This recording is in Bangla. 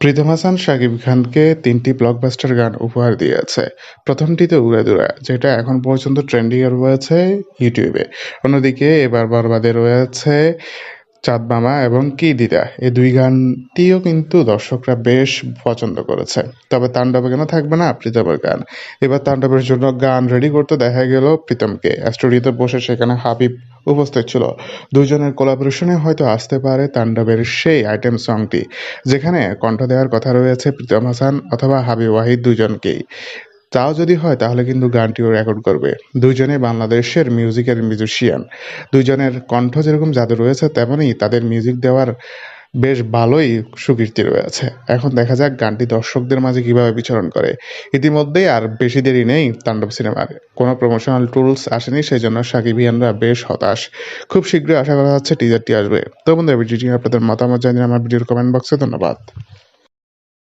প্রীতম হাসান শাকিব খানকে তিনটি ব্লকবাস্টার গান উপহার দিয়েছে। প্রথমটিতে উড়ে দুরা যেটা এখন পর্যন্ত ট্রেন্ডিং রয়েছে ইউটিউবে অন্যদিকে এবার বরবাদে রয়েছে চাঁদ মামা এবং কি দিদা, এই দুই গানটিও কিন্তু দর্শকরা বেশ পছন্দ করেছে। তবে তাণ্ডবে কেন থাকবে না প্রীতমের গান? এবার তাণ্ডবের জন্য গান রেডি করতে দেখা গেল প্রীতমকে। স্টুডিওতে বসে সেখানে হাবিব উপস্থিত ছিল। দুজনের কোলাবোরেশনে হয়তো আসতে পারে তাণ্ডবের সেই আইটেম সংটি যেখানে কণ্ঠ দেওয়ার কথা রয়েছে প্রীতম হাসান অথবা হাবিব ওয়াহিদ দুজনকেই। তাও যদি হয়, তাহলে কিন্তু গানটিও রেকর্ড করবে। দুইজনে বাংলাদেশের মিউজিকের মিউজিশিয়ান দুইজনের কণ্ঠ যেরকম জাদু রয়েছে, তেমনই তাদের মিউজিক দেওয়ার বেশ ভালোই সুকীর্তি রয়েছে। এখন দেখা যাক গানটি দর্শকদের মাঝে কীভাবে বিচরণ করে। ইতিমধ্যেই আর বেশি দেরি নেই তাণ্ডব সিনেমার। কোনো প্রমোশনাল টুলস আসেনি সেই জন্য সাকিবিয়ানরা বেশ হতাশ। খুব শীঘ্রই আশা করা যাচ্ছে টিজারটি আসবে। তো বন্ধুরা ভিডিওটি আপনাদের মতামত জানিয়ে আমার ভিডিওর কমেন্ট বক্সে ধন্যবাদ।